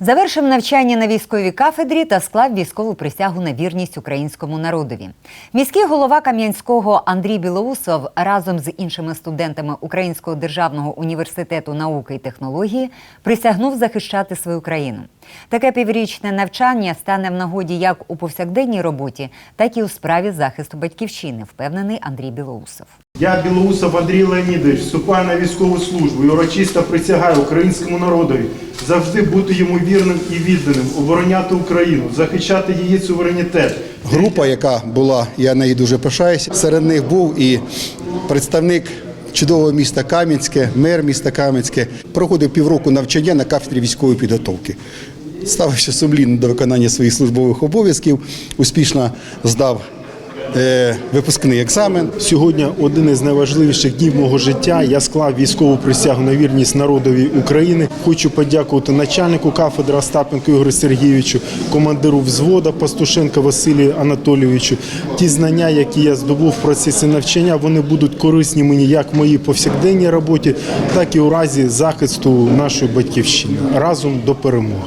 Завершив навчання на військовій кафедрі та склав військову присягу на вірність українському народові. Міський голова Кам'янського Андрій Білоусов разом з іншими студентами Українського державного університету науки і технології присягнув захищати свою країну. Таке піврічне навчання стане в нагоді як у повсякденній роботі, так і у справі захисту батьківщини, впевнений Андрій Білоусов. Я, Білоусов Андрій Леонідович, вступаю на військову службу і урочисто присягаю українському народові завжди бути йому вірним і відданим, обороняти Україну, захищати її суверенітет. Група, яка була, я нею дуже пишаюся. Серед них був і представник чудового міста Кам'янське, мер міста Кам'янське. Проходив півроку навчання на кафедрі військової підготовки. Ставився сумлінно до виконання своїх службових обов'язків, успішно здав випускний екзамен. Сьогодні один із найважливіших днів мого життя. Я склав військову присягу на вірність народові України. Хочу подякувати начальнику кафедри Остапенку Ігорю Сергійовичу, командиру взвода Пастушенка Василію Анатолійовичу. Ті знання, які я здобув в процесі навчання, вони будуть корисні мені як в моїй повсякденній роботі, так і у разі захисту нашої батьківщини. Разом до перемоги.